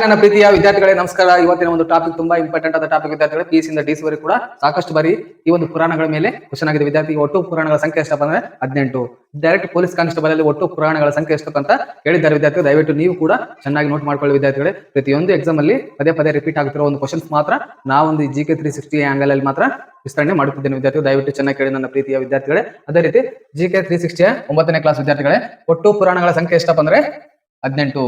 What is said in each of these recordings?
ನನ್ನ ಪ್ರೀತಿಯ ವಿದ್ಯಾರ್ಥಿಗಳೇ, ನಮಸ್ಕಾರ. ಇವತ್ತಿನ ಒಂದು ಟಾಪಿಕ್ ತುಂಬಾ ಇಂಪಾರ್ಟೆಂಟ್ ಆದ ಟಾಪಿಕ್ ವಿದ್ಯಾರ್ಥಿಗಳು ಪಿ ಇಂದ ಡಿ ವರೆಗೂ ಕೂಡ ಸಾಕಷ್ಟು ಬಾರಿ ಈ ಒಂದು ಪುರಾಣಗಳ ಮೇಲೆ ಕ್ವಶನ್ ಆಗಿದೆ. ವಿದ್ಯಾರ್ಥಿ, ಒಟ್ಟು ಪುರಾಣಗಳ ಸಂಖ್ಯೆ ಎಷ್ಟಪ್ಪ ಅಂದ್ರೆ ಹದಿನೆಂಟು. ಡೈರೆಕ್ಟ್ ಪೊಲೀಸ್ ಕಾನ್ಸ್ಟೇಬಲ್ ಅಲ್ಲಿ ಒಟ್ಟು ಪುರಾಣಗಳ ಸಂಖ್ಯೆ ಎಷ್ಟು ಅಂತ ಹೇಳಿದ್ದಾರೆ ವಿದ್ಯಾರ್ಥಿಗಳು. ದಯವಿಟ್ಟು ನೀವು ಕೂಡ ಚೆನ್ನಾಗಿ ನೋಟ್ ಮಾಡ್ಕೊಳ್ಳಿ ವಿದ್ಯಾರ್ಥಿಗಳೇ. ಪ್ರತಿಯೊಂದು ಎಕ್ಸಾಮ್ ಅಲ್ಲಿ ಪದೇ ಪದೇ ರಿಪೀಟ್ ಆಗ್ತಿರೋ ಒಂದು ಕ್ವಶನ್ಸ್ ಮಾತ್ರ ನಾವೊಂದು G K three sixty angle ಅಲ್ಲಿ ಮಾತ್ರ ವಿಸ್ತರಣೆ ಮಾಡುತ್ತಿದ್ದೇನೆ ವಿದ್ಯಾರ್ಥಿಗಳು. ದಯವಿಟ್ಟು ಚೆನ್ನಾಗಿ ಕೇಳಿ ನನ್ನ ಪ್ರೀತಿಯ ವಿದ್ಯಾರ್ಥಿಗಳೇ. ಅದೇ ರೀತಿ ಜಿ ಕೆ ತ್ರೀ ಸಿಕ್ಸ್ಟಿಯ ಒಂಬತ್ತನೇ ಕ್ಲಾಸ್ ವಿದ್ಯಾರ್ಥಿಗಳೇ, ಒಟ್ಟು ಪುರಾಣಗಳ ಸಂಖ್ಯೆ ಎಷ್ಟಪ್ಪ ಅಂದ್ರೆ ಹದಿನೆಂಟು.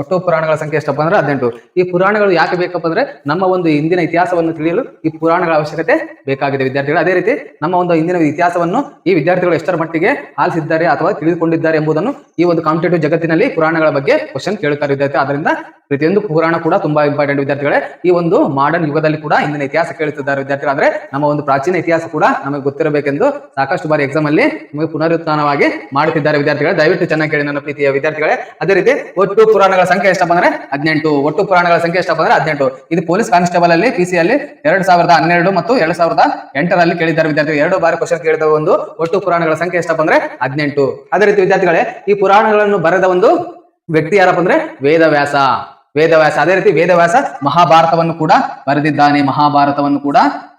ಒಟ್ಟು ಪುರಾಣಗಳ ಸಂಖ್ಯೆ ಎಷ್ಟಪ್ಪ ಅಂದ್ರೆ ಹದಿನೆಂಟು. ಈ ಪುರಾಣಗಳು ಯಾಕೆ ಬೇಕಪ್ಪ ಅಂದ್ರೆ ನಮ್ಮ ಒಂದು ಇಂದಿನ ಇತಿಹಾಸವನ್ನು ತಿಳಿಯಲು ಈ ಪುರಾಣಗಳ ಅವಶ್ಯಕತೆ ಬೇಕಾಗಿದೆ ವಿದ್ಯಾರ್ಥಿಗಳು. ಅದೇ ರೀತಿ ನಮ್ಮ ಒಂದು ಇಂದಿನ ಇತಿಹಾಸವನ್ನು ಈ ವಿದ್ಯಾರ್ಥಿಗಳು ಎಷ್ಟರ ಮಟ್ಟಿಗೆ ಆಲಿಸಿದ್ದಾರೆ ಅಥವಾ ತಿಳಿದುಕೊಂಡಿದ್ದಾರೆ ಎಂಬುದನ್ನು ಈ ಒಂದು ಕಾಂಪಿಟೇಟಿವ್ ಜಗತ್ತಿನಲ್ಲಿ ಪುರಾಣಗಳ ಬಗ್ಗೆ ಕ್ವಶನ್ ಕೇಳುತ್ತಾರೆ ವಿದ್ಯಾರ್ಥಿ. ಅದರಿಂದ ಪ್ರತಿಯೊಂದು ಪುರಾಣ ಕೂಡ ತುಂಬಾ ಇಂಪಾರ್ಟೆಂಟ್ ವಿದ್ಯಾರ್ಥಿಗಳೇ. ಈ ಒಂದು ಮಾಡರ್ನ್ ಯುಗದಲ್ಲಿ ಕೂಡ ಇಂದಿನ ಇತಿಹಾಸ ಕೇಳುತ್ತಿದ್ದಾರೆ ವಿದ್ಯಾರ್ಥಿಗಳು. ಆದ್ರೆ ನಮ್ಮ ಒಂದು ಪ್ರಾಚೀನ ಇತಿಹಾಸ ಕೂಡ ನಮಗೆ ಗೊತ್ತಿರಬೇಕೆಂದು ಸಾಕಷ್ಟು ಬಾರಿ ಎಕ್ಸಾಮ್ ಅಲ್ಲಿ ನಮಗೆ ಪುನರುತ್ಥಾನವಾಗಿ ಮಾಡುತ್ತಿದ್ದಾರೆ ವಿದ್ಯಾರ್ಥಿಗಳೇ. ದಯವಿಟ್ಟು ಚೆನ್ನಾಗಿ ಕೇಳಿ ನನ್ನ ಪ್ರೀತಿಯ ವಿದ್ಯಾರ್ಥಿಗಳೇ. ಅದೇ ರೀತಿ ಒಟ್ಟು ಪುರಾಣಗಳ ಸಂಖ್ಯೆ ಎಷ್ಟಪ್ಪ ಅಂದ್ರೆ ಹದಿನೆಂಟು. ಒಟ್ಟು ಪುರಾಣಗಳ ಸಂಖ್ಯೆ ಎಷ್ಟಪ್ಪ ಅಂದ್ರೆ ಹದಿನೆಂಟು. ಇದು ಪೊಲೀಸ್ ಕಾನ್ಸ್ಟೇಬಲ್ ಅಲ್ಲಿ ಪಿ ಸಿ ಅಲ್ಲಿ ಎರಡ್ ಸಾವಿರದ ಹನ್ನೆರಡು ಮತ್ತು ಎರಡ್ ಸಾವಿರದ ಎಂಟರಲ್ಲಿ ಕೇಳಿದ್ದಾರೆ ವಿದ್ಯಾರ್ಥಿಗಳು. ಎರಡು ಬಾರಿ ಕ್ವಶನ್ ಕೇಳಿದ ಒಂದು ಒಟ್ಟು ಪುರಾಣಗಳ ಸಂಖ್ಯೆ ಎಷ್ಟಪ್ಪ ಅಂದ್ರೆ ಹದಿನೆಂಟು. ಅದೇ ರೀತಿ ವಿದ್ಯಾರ್ಥಿಗಳೇ, ಈ ಪುರಾಣಗಳನ್ನು ಬರೆದ ಒಂದು ವ್ಯಕ್ತಿ ಯಾರಪ್ಪ ಅಂದ್ರೆ ವೇದವ್ಯಾಸ. ವೇದವ್ಯಾಸ, ಅದೇ ರೀತಿ ವೇದವ್ಯಾಸ ಮಹಾಭಾರತವನ್ನು ಕೂಡ ಬರೆದಿದ್ದಾನೆ, ಮಹಾಭಾರತವನ್ನು ಕೂಡ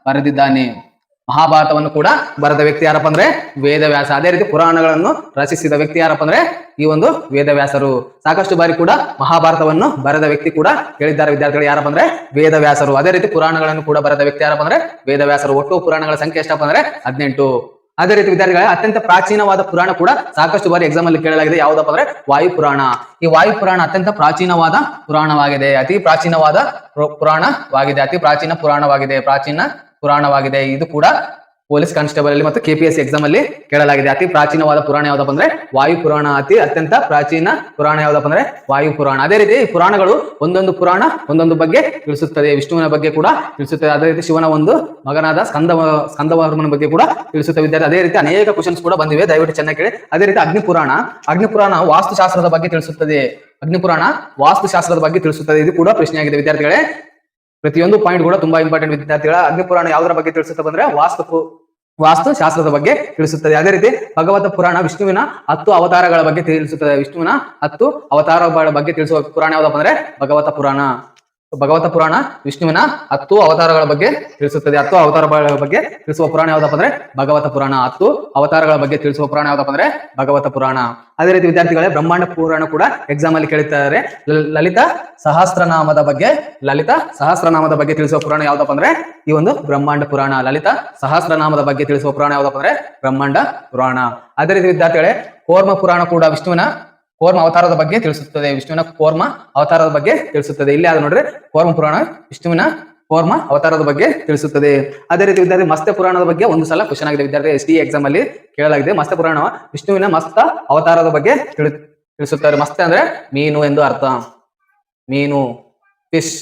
ಬರೆದಿದ್ದಾನೆ. ಮಹಾಭಾರತವನ್ನು ಕೂಡ ಬರೆದ ವ್ಯಕ್ತಿ ಯಾರಪ್ಪ ಅಂದ್ರೆ ವೇದವ್ಯಾಸ. ಅದೇ ರೀತಿ ಪುರಾಣಗಳನ್ನು ರಚಿಸಿದ ವ್ಯಕ್ತಿ ಯಾರಪ್ಪ ಅಂದ್ರೆ ಈ ಒಂದು ವೇದವ್ಯಾಸರು. ಸಾಕಷ್ಟು ಬಾರಿ ಕೂಡ ಮಹಾಭಾರತವನ್ನು ಬರೆದ ವ್ಯಕ್ತಿ ಕೂಡ ಹೇಳಿದ್ದಾರೆ ವಿದ್ಯಾರ್ಥಿಗಳು ಯಾರಪ್ಪ ಅಂದ್ರೆ ವೇದವ್ಯಾಸರು. ಅದೇ ರೀತಿ ಪುರಾಣಗಳನ್ನು ಕೂಡ ಬರೆದ ವ್ಯಕ್ತಿ ಯಾರಪ್ಪ ಅಂದ್ರೆ ವೇದವ್ಯಾಸರು. ಒಟ್ಟು ಪುರಾಣಗಳ ಸಂಖ್ಯೆ ಎಷ್ಟಪ್ಪ ಅಂದ್ರೆ ಹದಿನೆಂಟು. ಅದೇ ರೀತಿ ವಿದ್ಯಾರ್ಥಿಗಳ, ಅತ್ಯಂತ ಪ್ರಾಚೀನವಾದ ಪುರಾಣ ಕೂಡ ಸಾಕಷ್ಟು ಬಾರಿ ಎಕ್ಸಾಮ್ ಅಲ್ಲಿ ಕೇಳಲಾಗಿದೆ. ಯಾವುದಪ್ಪ ಅಂದ್ರೆ ವಾಯು ಪುರಾಣ ಈ ವಾಯು ಪುರಾಣ ಅತ್ಯಂತ ಪ್ರಾಚೀನವಾದ ಪುರಾಣವಾಗಿದೆ. ಅತಿ ಪ್ರಾಚೀನವಾದ ಪುರ- ಪುರಾಣವಾಗಿದೆ. ಅತಿ ಪ್ರಾಚೀನ ಪುರಾಣವಾಗಿದೆ. ಪ್ರಾಚೀನ ಪುರಾಣವಾಗಿದೆ. ಇದು ಕೂಡ ಪೊಲೀಸ್ ಕಾನ್ಸ್ಟೇಬಲ್ ಅಲ್ಲಿ ಮತ್ತು ಕೆಪಿಎಸ್ ಎಕ್ಸಾಮ್ ಅಲ್ಲಿ ಕೇಳಲಾಗಿದೆ. ಅತಿ ಪ್ರಾಚೀನವಾದ ಪುರಾಣ ಯಾವ್ದಪ್ಪ ಅಂದ್ರೆ ವಾಯು ಪುರಾಣ. ಅತಿ ಅತ್ಯಂತ ಪ್ರಾಚೀನ ಪುರಾಣ ಯಾವ್ದಪ್ಪ ಅಂದ್ರೆ ವಾಯು ಪುರಾಣ. ಅದೇ ರೀತಿ ಪುರಾಣಗಳು ಒಂದೊಂದು ಪುರಾಣ ಒಂದೊಂದು ಬಗ್ಗೆ ತಿಳಿಸುತ್ತದೆ. ವಿಷ್ಣುವಿನ ಬಗ್ಗೆ ಕೂಡ ತಿಳಿಸುತ್ತದೆ. ಅದೇ ರೀತಿ ಶಿವನ ಒಂದು ಮಗನಾದ ಸ್ಕಂದ ಸ್ಕಂದವರ್ಮನ ಬಗ್ಗೆ ಕೂಡ ತಿಳಿಸುತ್ತದೆ ವಿದ್ಯಾರ್ಥಿ. ಅದೇ ರೀತಿ ಅನೇಕ ಕ್ವಶನ್ಸ್ ಕೂಡ ಬಂದಿವೆ. ದಯವಿಟ್ಟು ಚೆನ್ನಾಗಿ ಕೇಳಿ. ಅದೇ ರೀತಿ ಅಗ್ನಿ ಪುರಾಣ. ಅಗ್ನಿ ಪುರಾಣ ವಾಸ್ತುಶಾಸ್ತ್ರದ ಬಗ್ಗೆ ತಿಳಿಸುತ್ತದೆ. ಅಗ್ನಿ ಪುರಾಣ ವಾಸ್ತುಶಾಸ್ತ್ರದ ಬಗ್ಗೆ ತಿಳಿಸುತ್ತದೆ. ಇದು ಕೂಡ ಪ್ರಶ್ನೆಯಾಗಿದೆ ವಿದ್ಯಾರ್ಥಿಗಳೇ. ಪ್ರತಿಯೊಂದು ಪಾಯಿಂಟ್ ಕೂಡ ತುಂಬಾ ಇಂಪಾರ್ಟೆಂಟ್ ವಿದ್ಯಾರ್ಥಿಗಳ ಅಗ್ನಿ ಪುರಾಣ ಯಾವುದರ ಬಗ್ಗೆ ತಿಳಿಸುತ್ತೆ ಬಂದ್ರೆ ವಾಸ್ತು ವಾಸ್ತು ಶಾಸ್ತ್ರದ ಬಗ್ಗೆ ತಿಳಿಸುತ್ತದೆ. ಅದೇ ರೀತಿ ಭಗವತ ಪುರಾಣ ವಿಷ್ಣುವಿನ ಹತ್ತು ಅವತಾರಗಳ ಬಗ್ಗೆ ತಿಳಿಸುತ್ತದೆ. ವಿಷ್ಣುವಿನ ಹತ್ತು ಅವತಾರಗಳ ಬಗ್ಗೆ ತಿಳಿಸುವ ಪುರಾಣ ಯಾವ್ದಪ್ಪ ಅಂದ್ರೆ ಭಗವತ ಪುರಾಣ. ಭಗವತ ಪುರಾಣ ವಿಷ್ಣುವಿನ ಹತ್ತು ಅವತಾರಗಳ ಬಗ್ಗೆ ತಿಳಿಸುತ್ತದೆ. ಹತ್ತು ಅವತಾರಗಳ ಬಗ್ಗೆ ತಿಳಿಸುವ ಪುರಾಣ ಯಾವ್ದಪ್ಪ ಅಂದ್ರೆ ಭಗವತ ಪುರಾಣ. ಹತ್ತು ಅವತಾರಗಳ ಬಗ್ಗೆ ತಿಳಿಸುವ ಪುರಾಣ ಯಾವ್ದಪ್ಪ ಅಂದ್ರೆ ಭಗವತ ಪುರಾಣ. ಅದೇ ರೀತಿ ವಿದ್ಯಾರ್ಥಿಗಳೇ ಬ್ರಹ್ಮಾಂಡ ಪುರಾಣ ಕೂಡ ಎಕ್ಸಾಮ್ ಅಲ್ಲಿ ಕೇಳುತ್ತಾರೆ ಲ- ಲಲಿತ ಸಹಸ್ರನಾಮದ ಬಗ್ಗೆ, ಲಲಿತ ಸಹಸ್ರನಾಮದ ಬಗ್ಗೆ ತಿಳಿಸುವ ಪುರಾಣ ಯಾವ್ದಪ್ಪ ಅಂದ್ರೆ ಈ ಒಂದು ಬ್ರಹ್ಮಾಂಡ ಪುರಾಣ. ಲಲಿತ ಸಹಸ್ರನಾಮದ ಬಗ್ಗೆ ತಿಳಿಸುವ ಪುರಾಣ ಯಾವ್ದಪ್ಪ ಅಂದ್ರೆ ಬ್ರಹ್ಮಾಂಡ ಪುರಾಣ. ಅದೇ ರೀತಿ ವಿದ್ಯಾರ್ಥಿಗಳೇ ಕೋರ್ಮ ಪುರಾಣ ಕೂಡ ವಿಷ್ಣುವಿನ ಕೋರ್ಮ ಅವತಾರದ ಬಗ್ಗೆ ತಿಳಿಸುತ್ತದೆ. ವಿಷ್ಣುವಿನ ಕೋರ್ಮ ಅವತಾರದ ಬಗ್ಗೆ ತಿಳಿಸುತ್ತದೆ. ಇಲ್ಲಿ ಆದ ನೋಡ್ರಿ, ಕೋರ್ಮ ಪುರಾಣ, ವಿಷ್ಣುವಿನ ಕೋರ್ಮ ಅವತಾರದ ಬಗ್ಗೆ ತಿಳಿಸುತ್ತದೆ. ಅದೇ ರೀತಿ ವಿದ್ಯಾರ್ಥಿ, ಮಸ್ತ ಪುರಾಣದ ಬಗ್ಗೆ ಒಂದು ಸಲ ಕ್ವಶನ್ ಆಗಿದೆ. ವಿದ್ಯಾರ್ಥಿ, ಎಸ್ ಡಿ ಎಕ್ಸಾಮ್ ಅಲ್ಲಿ ಕೇಳಲಾಗಿದೆ. ಮಸ್ತ ಪುರಾಣ ವಿಷ್ಣುವಿನ ಮಸ್ತ ಅವತಾರದ ಬಗ್ಗೆ ತಿಳಿ, ತಿಳಿಸುತ್ತಾರೆ. ಮಸ್ತ ಅಂದ್ರೆ ಮೀನು ಎಂದು ಅರ್ಥ. ಮೀನು ಫಿಶ್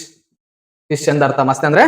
ಫಿಶ್ ಎಂದರ್ಥ ಮಸ್ತ ಅಂದ್ರೆ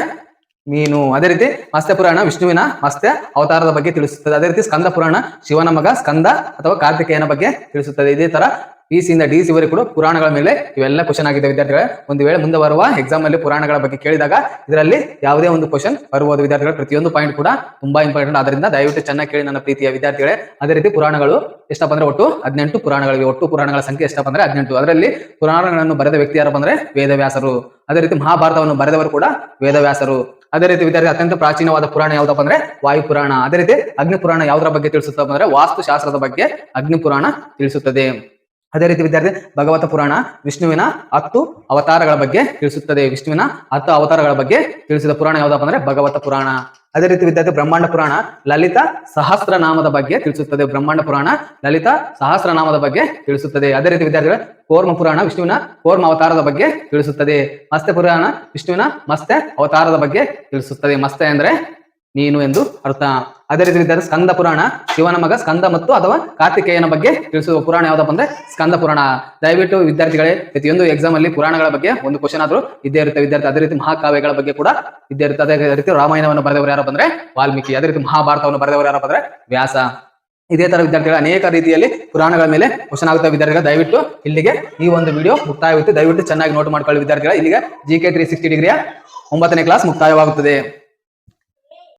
ಮೀನು. ಅದೇ ರೀತಿ ಮಸ್ತ್ಯ ಪುರಾಣ, ವಿಷ್ಣುವಿನ ಮಸ್ತ್ಯ ಅವತಾರದ ಬಗ್ಗೆ ತಿಳಿಸುತ್ತದೆ. ಅದೇ ರೀತಿ ಸ್ಕಂದ ಪುರಾಣ ಶಿವನ ಮಗ ಸ್ಕಂದ ಅಥವಾ ಕಾರ್ತಿಕೇಯನ ಬಗ್ಗೆ ತಿಳಿಸುತ್ತದೆ. ಇದೇ ತರ ಪಿ ಸಿ ಇಂದ ಡಿ ಸಿ ವರೆಗೂ ಕೂಡ ಪುರಾಣಗಳ ಮೇಲೆ ಇವೆಲ್ಲ ಕ್ವಶನ್ ಆಗಿದೆ ವಿದ್ಯಾರ್ಥಿಗಳೇ. ಒಂದು ವೇಳೆ ಮುಂದೆ ಬರುವ ಎಕ್ಸಾಮ್ ಅಲ್ಲಿ ಪುರಾಣಗಳ ಬಗ್ಗೆ ಕೇಳಿದಾಗ ಇದರಲ್ಲಿ ಯಾವುದೇ ಒಂದು ಕ್ವಶನ್ ಬರಬಹುದು ವಿದ್ಯಾರ್ಥಿಗಳು ಪ್ರತಿಯೊಂದು ಪಾಯಿಂಟ್ ಕೂಡ ತುಂಬಾ ಇಂಪಾರ್ಟೆಂಟ್ ಅದರಿಂದ ದಯವಿಟ್ಟು ಚೆನ್ನಾಗಿ ಕೇಳಿ ನನ್ನ ಪ್ರೀತಿಯ ವಿದ್ಯಾರ್ಥಿಗಳೇ. ಅದೇ ರೀತಿ ಪುರಾಣಗಳು ಎಷ್ಟಪ್ಪ ಅಂದ್ರೆ ಒಟ್ಟು ಹದಿನೆಂಟು ಪುರಾಣಗಳಿವೆ. ಒಟ್ಟು ಪುರಾಣಗಳ ಸಂಖ್ಯೆ ಎಷ್ಟಪ್ಪ ಅಂದ್ರೆ ಹದಿನೆಂಟು. ಅದರಲ್ಲಿ ಪುರಾಣಗಳನ್ನು ಬರೆದ ವ್ಯಕ್ತಿ ಯಾರಪ್ಪ ಅಂದ್ರೆ ವೇದವ್ಯಾಸರು. ಅದೇ ರೀತಿ ಮಹಾಭಾರತವನ್ನು ಬರೆದವರು ಕೂಡ ವೇದವ್ಯಾಸರು. ಅದೇ ರೀತಿ ವಿದ್ಯಾರ್ಥಿ ಅತ್ಯಂತ ಪ್ರಾಚೀನವಾದ ಪುರಾಣ ಯಾವ್ದಪ್ಪ ಅಂದ್ರೆ ವಾಯುಪುರಾಣ. ಅದೇ ರೀತಿ ಅಗ್ನಿ ಪುರಾಣ ಯಾವುದರ ಬಗ್ಗೆ ತಿಳಿಸುತ್ತಪ್ಪ ಅಂದ್ರೆ ವಾಸ್ತುಶಾಸ್ತ್ರದ ಬಗ್ಗೆ ಅಗ್ನಿ ಪುರಾಣ ತಿಳಿಸುತ್ತದೆ. ಅದೇ ರೀತಿ ವಿದ್ಯಾರ್ಥಿ ಭಗವತ ಪುರಾಣ ವಿಷ್ಣುವಿನ ಹತ್ತು ಅವತಾರಗಳ ಬಗ್ಗೆ ತಿಳಿಸುತ್ತದೆ. ವಿಷ್ಣುವಿನ ಹತ್ತು ಅವತಾರಗಳ ಬಗ್ಗೆ ತಿಳಿಸಿದ ಪುರಾಣ ಯಾವ್ದಪ್ಪ ಅಂದ್ರೆ ಭಗವತ ಪುರಾಣ. ಅದೇ ರೀತಿ ವಿದ್ಯಾರ್ಥಿ ಬ್ರಹ್ಮಾಂಡ ಪುರಾಣ ಲಲಿತ ಸಹಸ್ರನಾಮದ ಬಗ್ಗೆ ತಿಳಿಸುತ್ತದೆ. ಬ್ರಹ್ಮಾಂಡ ಪುರಾಣ ಲಲಿತ ಸಹಸ್ರನಾಮದ ಬಗ್ಗೆ ತಿಳಿಸುತ್ತದೆ. ಅದೇ ರೀತಿ ವಿದ್ಯಾರ್ಥಿಗಳ ಕೋರ್ಮ ಪುರಾಣ ವಿಷ್ಣುವಿನ ಕೋರ್ಮ ಅವತಾರದ ಬಗ್ಗೆ ತಿಳಿಸುತ್ತದೆ. ಮಸ್ತೆ ಪುರಾಣ ವಿಷ್ಣುವಿನ ಮಸ್ತೆ ಅವತಾರದ ಬಗ್ಗೆ ತಿಳಿಸುತ್ತದೆ. ಮಸ್ತೆ ಅಂದ್ರೆ ನೀನು ಎಂದು ಅರ್ಥ. ಅದೇ ರೀತಿ ಸ್ಕಂದ ಪುರಾಣ. ಶಿವನ ಮಗ ಸ್ಕಂದ ಮತ್ತು ಅಥವಾ ಕಾರ್ತಿಕೇಯನ ಬಗ್ಗೆ ತಿಳಿಸುವ ಪುರಾಣ ಯಾವ್ದಪ್ಪ ಅಂದ್ರೆ ಸ್ಕಂದ ಪುರಾಣ. ದಯವಿಟ್ಟು ವಿದ್ಯಾರ್ಥಿಗಳೇ, ಪ್ರತಿಯೊಂದು ಎಕ್ಸಾಮ್ ಅಲ್ಲಿ ಪುರಾಣಗಳ ಬಗ್ಗೆ ಒಂದು ಕ್ವಶನ್ ಆದ್ರೂ ಇದ್ದೇ ಇರುತ್ತೆ ವಿದ್ಯಾರ್ಥಿ. ಅದೇ ರೀತಿ ಮಹಾಕಾವ್ಯಗಳ ಬಗ್ಗೆ ಕೂಡ ಇದ್ದೇ ಇರುತ್ತೆ. ಅದೇ ರೀತಿ ರಾಮಾಯಣವನ್ನು ಬರೆದವರು ಯಾರಪ್ಪ ಅಂದ್ರೆ ವಾಲ್ಮೀಕಿ. ಅದೇ ರೀತಿ ಮಹಾಭಾರತವನ್ನು ಬರೆದವರು ಯಾರಪ್ಪ ಅಂದ್ರೆ ವ್ಯಾಸ. ಇದೇ ತರ ವಿದ್ಯಾರ್ಥಿಗಳ, ಅನೇಕ ರೀತಿಯಲ್ಲಿ ಪುರಾಣಗಳ ಮೇಲೆ ಕ್ವಶನ್ ಆಗುತ್ತೆ ವಿದ್ಯಾರ್ಥಿಗಳು. ದಯವಿಟ್ಟು ಇಲ್ಲಿಗೆ ಈ ಒಂದು ವಿಡಿಯೋ ಮುಕ್ತಾಯವಾಗುತ್ತೆ. ದಯವಿಟ್ಟು ಚೆನ್ನಾಗಿ ನೋಟ್ ಮಾಡ್ಕೊಳ್ಳಿ ವಿದ್ಯಾರ್ಥಿಗಳ. ಇಲ್ಲಿಗೆ ಜಿ ಕೆ ತ್ರೀ ಸಿಕ್ಸ್ಟಿ ಡಿಗ್ರಿಯ ಒಂಬತ್ತನೇ ಕ್ಲಾಸ್ ಮುಕ್ತಾಯವಾಗುತ್ತದೆ.